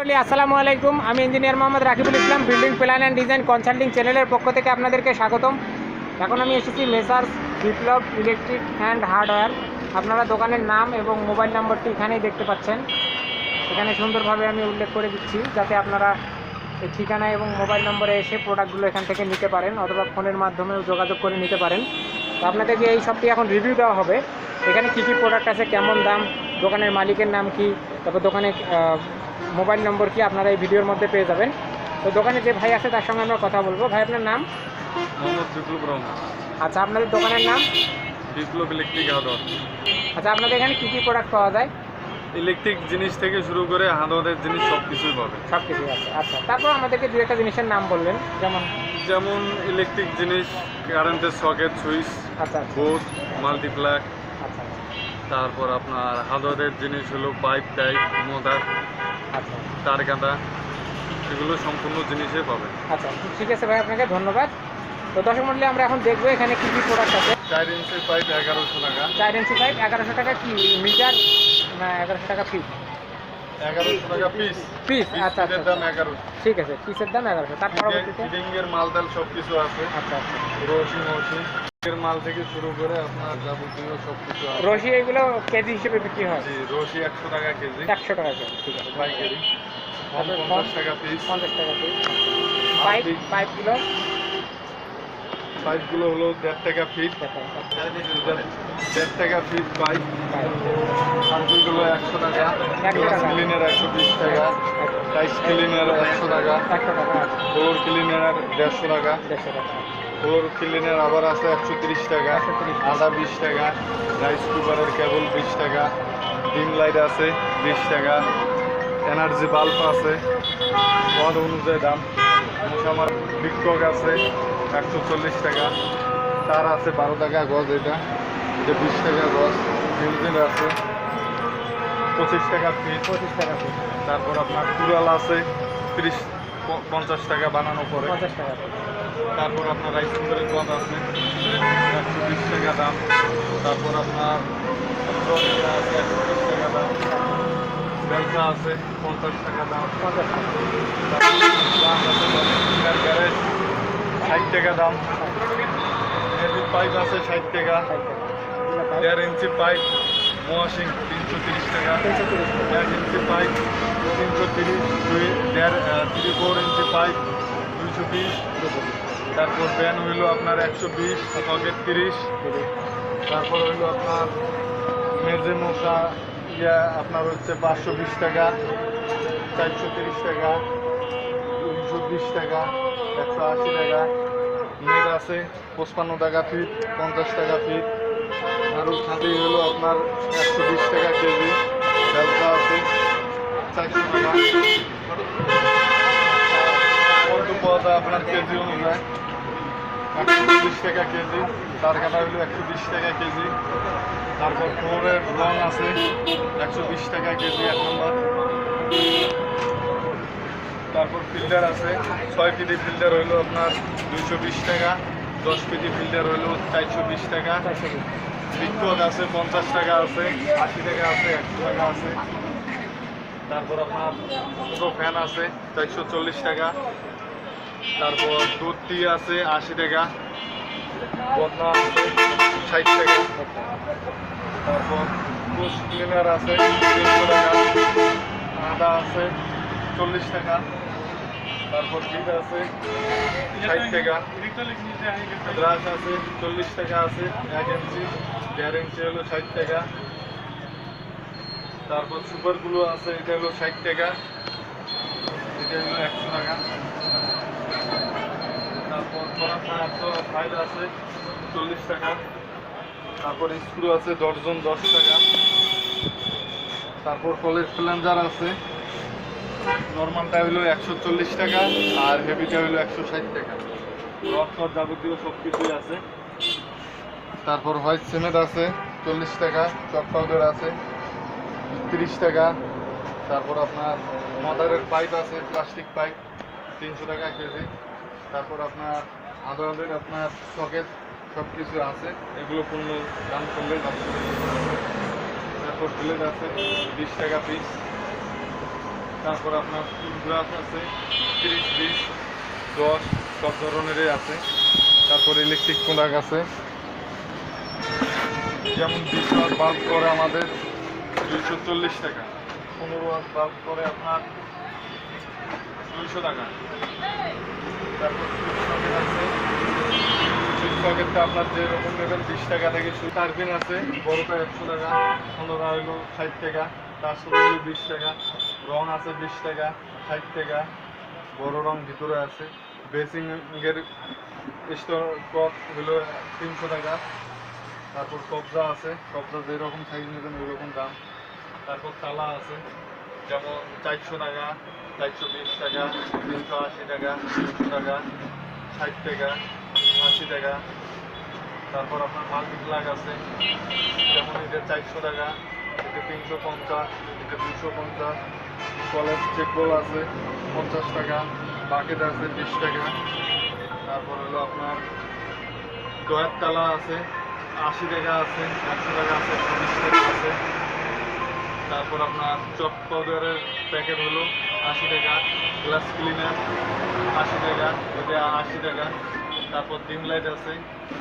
মন্ডলী, আসসালামু আলাইকুম। আমি engineer Mohammad Rakibul Islam, building plan and design consulting চ্যানেলের পক্ষ থেকে আপনাদেরকে স্বাগতম। এখন আমি এসেছি messrs Biplab electric and hardware. আপনারা দোকানের নাম এবং মোবাইল নম্বরটি এখানেই দেখতে পাচ্ছেন। এখানে সুন্দরভাবে আমি উল্লেখ করে দিচ্ছি, যাতে আপনারা ঠিকানা এবং মোবাইল নম্বরে এসে প্রোডাক্টগুলো এখান থেকে নিতে পারেন অথবা ফোনের মাধ্যমেও যোগাযোগ করে নিতে পারেন। তো আপনাদেরকে এই সবটি এখন রিভিউ দেওয়া হবে। এখানে কী কী প্রোডাক্ট আছে, কেমন দাম, দোকানের মালিকের নাম কি, তারপর দোকানে মোবাইল নম্বর কি আপনারা এই ভিডিওর মধ্যে পেয়ে যাবেন। তো দোকানে যে ভাই আছে তার সঙ্গে আমরা কথা বলব। ভাই আপনার নাম? মোহাম্মদ বিপ্লব রহমান আচ্ছা আপনাদের দোকানের নাম? বিপ্লব ইলেকট্রিক আচ্ছা আপনাদের এখানে কী কী প্রোডাক্ট পাওয়া যায়? ইলেকট্রিক জিনিস থেকে শুরু করে হার্ডওয়ারের জিনিস সব কিছুই পাবে। সব কিছু আছে। আচ্ছা তারপর আমাদেরকে দু একটা জিনিসের নাম বললেন যেমন? যেমন ইলেকট্রিক জিনিস কারেন্টের সকেট সুইচ আচ্ছা আচ্ছা। বোর্ড মাল্টিপ্লাক আচ্ছা তারপর আপনার হার্ডওয়ারের জিনিস হলো পাইপ টাইপ আচ্ছা আচ্ছা। তার কাঁটা এগুলো সম্পূর্ণ জিনিসে পাবে। আচ্ছা ঠিক আছে ভাই আপনাকে ধন্যবাদ। তো দর্শক মন্ডলী আমরা এখন দেখব এখানে কী কী প্রোডাক্ট আছে। চার ইঞ্চি পাইপ এগারোশো টাকা। চার ইঞ্চি পাইপ এগারোশো টাকা কি? মিটার এগারোশো টাকা ফিট 1100 আচ্ছা, আচ্ছা, আচ্ছা। ঠিক আছে পিসের দাম 1100 তার পরবর্তীতে? ফিডিংয়ের মালদাল আছে। আচ্ছা রশি মশি। মাল থেকে শুরু করে আপনার যাবতীয় সব কিছু রশি এগুলো কেজি হিসেবে বিক্রি হয়? রশি 100 টাকা কেজি। 100 টাকা কেজি ঠিক আছে। টাকা পিস 50 টাকা পিস পাইপ পাইপগুলো? পাইপগুলো হলো দেড় টাকা ফিট দেড় টাকা ফিট পাইপ পাইপ একশো টাকা টাকা। ক্লিনের একশো বিশ টাকা টাইস ক্লিনের একশো টাকা ফ্লোর ক্লিনের দেড়শো টাকা ফ্লোর ক্লিনের আবার আছে একশো তিরিশ টাকা 130 আদা বিশ টাকা রাইস কুকারের কেবল বিশ টাকা ডিম লাইট আছে বিশ টাকা এনার্জি বাল্ব আছে। পদ অনুযায়ী দাম। আমার বিক্ষক আছে। একশো চল্লিশ টাকা। তার আছে বারো টাকা গজ এটা। এটা বিশ টাকা গজ। মিউজিন আছে। পঁচিশ টাকা ফিট পঁচিশ টাকা পিস তারপর আপনার কুড়াল আছে। তিরিশ পঞ্চাশ টাকা বানানো পরে পঞ্চাশ টাকা তারপর আপনার রাইস কুকারের পদ আছে। একশো বিশ টাকা দাম। তারপর আপনার আছে একশো বিশ টাকা দাম। আছে পঞ্চাশ টাকা দাম। পঞ্চাশ টাকা। গ্যারেজ ষাট টাকা দাম। হেভি পাইপ আছে ষাট টাকা। দেড় ইঞ্চি পাইপ ওয়াশিং তিনশো তিরিশ টাকা। এক ইঞ্চি পাইপ তিনশো তিরিশ। দুই, দেড় থ্রি ফোর ইঞ্চি পাইপ দুইশো বিশ। তারপর ব্যান হইল আপনার একশো বিশ সকেট তিরিশ। তারপর হইল আপনার মেজে মশা ইয়া আপনার হচ্ছে পাঁচশো বিশ টাকা, চারশো তিরিশ টাকা, দুইশো বিশ টাকা। একশো আশি টাকা নেট আছে পঁচপান্ন টাকা ফিট পঞ্চাশ টাকা ফিট আরও খাঁটি হলো আপনার একশো বিশ টাকা কেজি। ব্যবসা আছে চারশো টাকা। আপনার কেজি অনুযায়ী একশো চল্লিশ টাকা কেজি। তার কাটা হলো একশো বিশ টাকা কেজি। তারপর ফ্লোরের রং আছে একশো বিশ টাকা কেজি এক নম্বর। তারপর ফিল্টার আছে। ছয় পিটি ফিল্টার হইল আপনার দুইশো বিশ টাকা, দশ পিটি ফিল্টার হইল চারশো বিশ টাকা। বিক্ষোভ আছে পঞ্চাশ টাকা আছে, আশি টাকা আছে, একশো টাকা আছে। তারপর আপনার ছোটো ফ্যান আছে, চারশো চল্লিশ টাকা। তারপর দুধ টি আছে আশি টাকা বদনা আছে ষাট টাকা। তারপর কোষ ক্লিনার আছে তিনশো টাকা, আদা আছে চল্লিশ টাকা। তারপর বিট আছে, ষাট টাকা। ব্রাশ আছে, চল্লিশ টাকা আছে, এক ইঞ্চি দেড় হলো ষাট টাকা। তারপর সুপারগুলো আছে, এটা হলো ষাট টাকা। এটা হলো একশো টাকা। তারপর ফাইল আছে, চল্লিশ টাকা। তারপর স্ক্রু আছে, দশজন দশ টাকা। তারপর কলেজ প্লেঞ্জার আছে নর্মালটা হলো একশো চল্লিশ টাকা আর হেভিটা হলো একশো ষাট টাকা। রড যাবতীয় সব কিছুই আছে। তারপর হোয়াইট সিমেন্ট আছে চল্লিশ টাকা চক পাউডার আছে তিরিশ টাকা। তারপর আপনার মাদারের পাইপ আছে প্লাস্টিক পাইপ তিনশো টাকা কেজি। তারপর আপনার আদারের আপনার সকেট সব কিছু আছে। এগুলো পূর্ণ দাম করলে তারপর প্লেট আছে বিশ টাকা পিস তারপর আপনার ফুল গ্লাস আছে, তিরিশ, বিশ, দশ, সব ধরনেরই আছে। তারপর ইলেকট্রিক প্রোডাক্ট আছে। যেমন বিশ ওয়াট বাল্ব করে আমাদের দুইশো চল্লিশ টাকা। পনেরো ওয়াট বাল্ব করে আপনার দুইশো টাকা। তারপর আছে। সুইচ সকেটটা আপনার যেরকম নেবেন, বিশ টাকা থেকে সুইচ টার্বিন আছে, বড়টা একশো টাকা, পনেরো হইল ষাট টাকা, তার সাথে বিশ টাকা। রং আছে বিশ টাকা, ষাট টাকা, বড় রং ভিতরে আছে। বেসিং এর স্টক হলো তিনশো টাকা। তারপর কবজা আছে, কবজা যেরকম সাইজ নেবেন ওই রকম দাম। তারপর তালা আছে, যেমন চারশো টাকা, চারশো বিশ টাকা, তিনশো আশি টাকা, তিনশো টাকা, ষাট টাকা, আশি টাকা। তারপর আপনার মাল্টি প্লাগ আছে, যেমন এটা চারশো টাকা, এটা তিনশো পঞ্চাশ, এটা দুশো পঞ্চাশ কলেজ চেকবল আছে, পঞ্চাশ টাকা বাকেট আছে বিশ টাকা। তারপর হলো আপনার দয়ার তালা আছে, আশি টাকা আছে, একশো টাকা আছে, একশো বিশ টাকা আছে। তারপর আপনার চক পাউডারের প্যাকেট হলো আশি টাকা গ্লাস ক্লিনার আশি টাকা, এটা আশি টাকা। তারপর ডিম লাইট আছে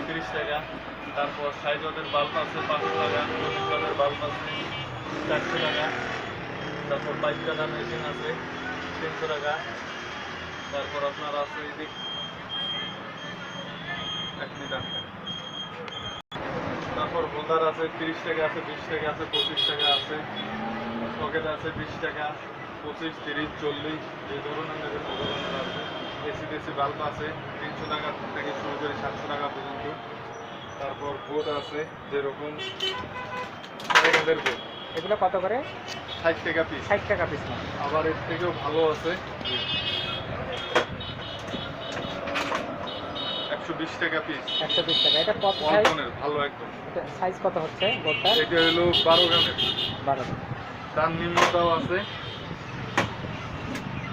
তিরিশ টাকা। তারপর সাইজ ওদের বাল্ব আছে পাঁচশো টাকা বাল্ব আছে চারশো টাকা। তারপর বাইক কাটা মেশিন আছে, তিনশো টাকা। তারপর আপনার আছে এদিক এক মিটার। তারপর হোল্ডার আছে তিরিশ টাকা আছে, বিশ টাকা আছে, পঁচিশ টাকা আছে। সকেট আছে বিশ টাকা, পঁচিশ, তিরিশ, চল্লিশ, যে ধরনের নেবেন ওই ধরনের আছে। এসি দেসি বাল্ব আছে, তিনশো টাকা থেকে শুরু করে সাতশো টাকা পর্যন্ত। তারপর বোর্ড আছে, যেরকম বোর্ড। এগুলো কত করে? ষাট টাকা পিস ষাট টাকা পিস আবার এর থেকেও ভালো আছে। একশো বিশ টাকা পিস একশো বিশ টাকা। এটা কত ভালো একদম। সাইজ কত হচ্ছে বোর্ডটা এটা হলো বারো গ্রামের। বারো। তার আছে।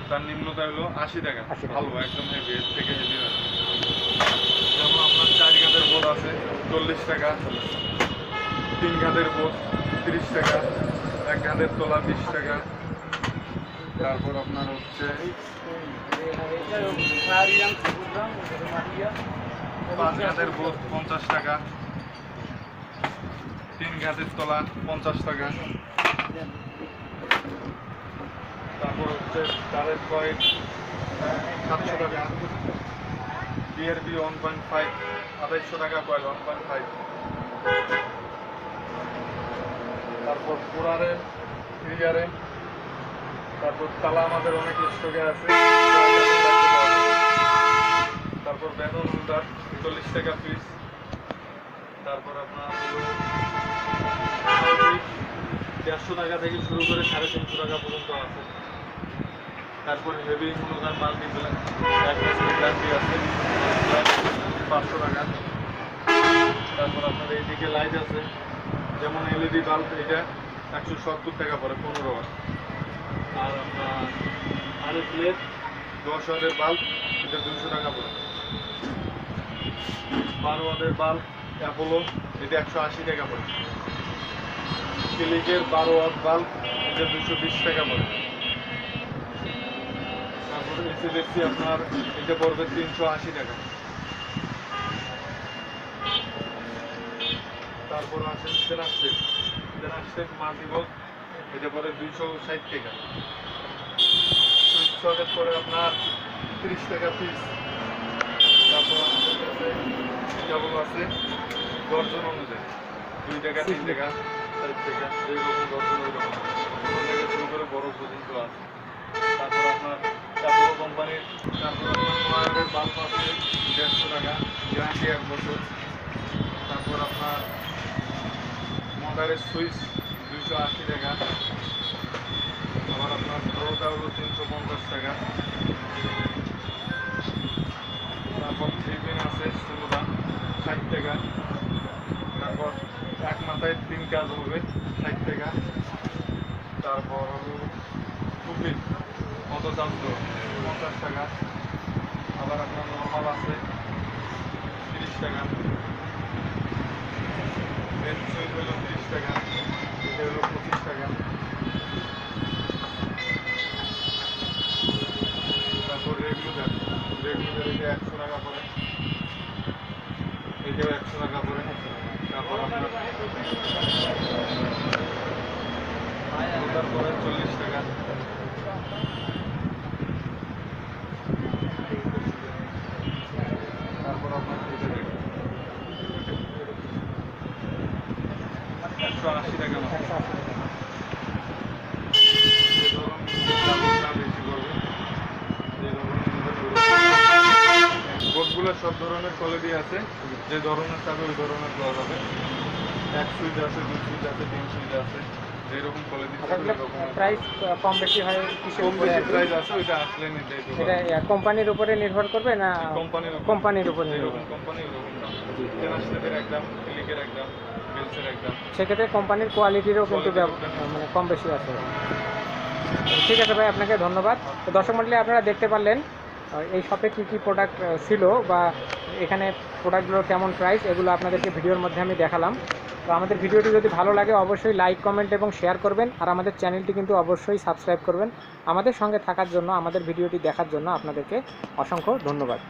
তার হলো আশি টাকা। 80 ভালো একদম হেভি এর থেকে হেভি যেমন আপনার চার গাঁদের বোর্ড আছে চল্লিশ টাকা। তিন গাঁদের বোর্ড। তিরিশ টাকা, এক গাঁদের তোলা বিশ টাকা। তারপর আপনার হচ্ছে পাঁচ গাঁদের বোর্ড পঞ্চাশ টাকা, তিন গাঁদের তোলা পঞ্চাশ টাকা। তারপর হচ্ছে তারের কয়েক সাতশো টাকা বিআরবি ওয়ান পয়েন্ট ফাইভ আড়াইশো টাকা কয়েল ওয়ান পয়েন্ট ফাইভ তারপর পুরারে ফ্রিজারে তারপর তালা আমাদের অনেক স্টকে আছে। তারপর বেতন হোল্ডার চল্লিশ টাকা পিস তারপর আপনার দেড়শো টাকা থেকে শুরু করে সাড়ে তিনশো টাকা পর্যন্ত আছে। তারপর হেভি মনোকার মাল্টি বছরের আছে। পাঁচশো টাকা। তারপর আপনার এইদিকে লাইট আছে। যেমন এলইডি বাল্ব এটা একশো সত্তর টাকা পড়ে পনেরো ওয়াট আর আপনার আরে প্লেট দশ ওয়াটের বাল্ব এটা দুশো টাকা পড়ে। বারো ওয়াটের বাল্ব অ্যাপোলো এটা একশো আশি টাকা পড়ে। ক্লিকের বারো ওয়াট বাল্ব এটা দুশো বিশ টাকা পড়ে। তারপরে এসে দেখছি আপনার এটা পড়বে তিনশো আশি টাকা। তারপর আছে সেনাস্টেপ সেনাস্টেপ মাল্টিবক্স এটা পরে দুইশো ষাট টাকা। সুইচ পরে আপনার তিরিশ টাকা পিস তারপর আমাদের কাছে আছে দর্জন অনুযায়ী। দুই টাকা তিন টাকা চার টাকা এইরকম দর্জন ওই রকম ছোটো থেকে শুরু করে বড় পর্যন্ত আছে। তারপর আপনার তারপর কোম্পানির তারপর আপনার বাল্ব আছে দেড়শো টাকা গ্যারান্টি এক বছর তারপর আপনার মোটরের সুইচ দুইশো আশি টাকা। আবার আপনার বড়োটা হলো তিনশো পঞ্চাশ টাকা। তারপর থ্রি পিন আছে ষোলোটা ষাট টাকা। তারপর এক মাথায় তিন কাজ হবে, ষাট টাকা। তারপর হলো টুপি কত চার্জ দেবো পঞ্চাশ টাকা। আবার আপনার নর্মাল আছে, তিরিশ টাকা। বেড সুইচ হলো তিরিশ টাকা এটা হলো পঁচিশ টাকা একশো টাকা করে তারপর আপনার তারপরে চল্লিশ টাকা তারপর আপনার এটা দেখুন। একশো আশি টাকা মতো। একশো আশি টাকা। যে ধরুন দামটা বেশি করবে যে ধরুন বোর্ডগুলো সব ধরনের কোয়ালিটি আছে। যে ধরনের চাবে ওই ধরনের পাওয়া যাবে। এক সুইচ আছে দুই সুইচ আছে তিন সুইচ আছে। যেরকম কোয়ালিটি রকম প্রাইস কম বেশি হয় কিসের কম বেশি প্রাইস আছে ওইটা আসলে নিতে এটা কোম্পানির উপরে নির্ভর করবে না কোম্পানির কোম্পানির উপর। কোম্পানি ওরকম দাম। একদম ক্লিকের একদম বেলসের একদম সেক্ষেত্রে কোম্পানির কোয়ালিটিরও কিন্তু ব্যব- মানে কম বেশি আছে। ঠিক আছে ভাই আপনাকে ধন্যবাদ। তো দর্শক মন্ডলী আপনারা দেখতে পারলেন এই শপে কী কী প্রোডাক্ট ছিল বা এখানে প্রোডাক্টগুলোর কেমন প্রাইস এগুলো আপনাদেরকে ভিডিওর মধ্যে আমি দেখালাম। তো আমাদের ভিডিওটি যদি ভালো লাগে, অবশ্যই লাইক কমেন্ট এবং শেয়ার করবেন। আর আমাদের চ্যানেলটি কিন্তু অবশ্যই সাবস্ক্রাইব করবেন। আমাদের সঙ্গে থাকার জন্য, আমাদের ভিডিওটি দেখার জন্য আপনাদেরকে অসংখ্য ধন্যবাদ।